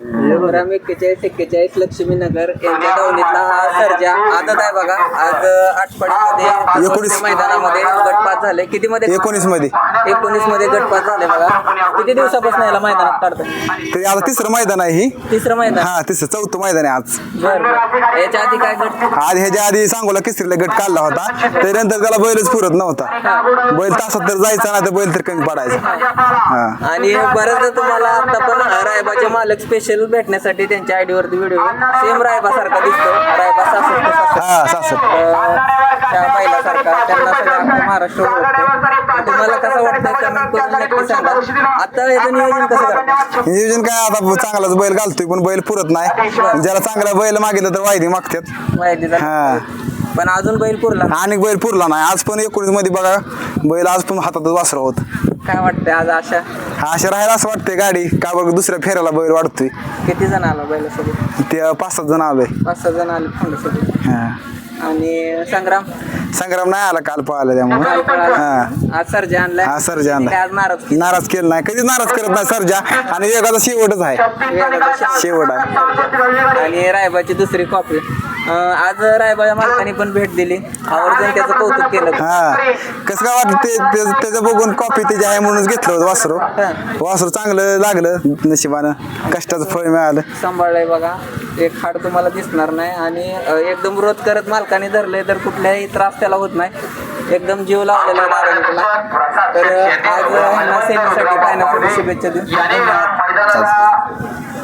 संग्राम एक्केचाळीस एक्केचाळीस लक्ष्मीनगर यांच्या हा सर्जा आहे बघा. आज एकोणीस. मैदानामध्ये गटपात झाले किती मध्ये एकोणीसमध्ये एकोणीसमध्ये गटपात झाले बघा. किती दिवसापासून याला मैदानात काढतात तरी आता तिसरं मैदान आहे ही. तिसरं मैदान? हा तिसरं चौथं मैदान आहे आज. बर बर. याच्या आधी काय गट? आज ह्याच्या आधी सांगोला किसरीला गट काढला होता. त्यानंतर त्याला बैलच पुरत नव्हता. बैल तासात तर जायचा ना तर बैल तर कमी पडायचा. हा. आणि बऱ्याचदा तुम्हाला आता पण रायबाचे मालक स्पेशल भेटण्यासाठी त्यांच्या आयडी वरती व्हिडिओ सेम रायबा सारखा दिसतो. रायबा सासर हा सासर त्या बैलासारखा त्यांना सगळं आपलं महाराष्ट्र ओळखते तुम्हाला कसं वाटतं कमेंट करून नक्की सांगा. आता याचं नियोजन कसं करतात नियोजन काय आता चांगलाच बैल घालतोय पण बैल पुरत नाही. ज्याला चांगला बैल मागितलं तर वायदी मागतात माहिती हा. पण अजून बैल पुरला? आणि बैल पुरला नाही. आज पण एकोणीसमध्ये बघा बैल आज पण हातातच वासरा होत. काय वाटतंय आज आशा? अशा राहायला असं वाटतंय गाडी. का बघ दुसऱ्या फेऱ्याला बैल वाढतोय? किती जण आला बैलासोबत? ते पाच सात जण आलोय. पाच सहा जण आले हा. आणि संग्राम? संग्राम नाही आला काल पळाला काल त्यामुळे पळाला. हा. आज सर्जा आणलाय. हा, सर्जा आणलाय. आज नाराज केलं? नाराज केलं नाही. कधीच नाराज करत नाही सर्जा. आणि एखादा शेवटच आहे. शेवट आहे. आणि रायबाची दुसरी कॉपी आज रायबाच्या मालकाने पण भेट दिली. आवर्जून त्याचं कौतुक केलं. हा. कसं काय वाटतं ते ते- त्याचं बघून कॉपी त्याची आहे म्हणूनच घेतलं होतं वासरू. वासरू चांगलं लागलं नशिबानं. कष्टाचं फळ मिळालं. सांभाळलंय बघा. एक हाड तुम्हाला दिसणार नाही. आणि अ, एकदम विरोध करत मालकाने धरलंय तर कुठल्याही त्रास त्याला होत नाही. एकदम जीव लावलेला आहे दाराला तर अ, आज ह्यांना सेमीसाठी फायनलसाठी शुभेच्छा देऊ. धन्यवाद.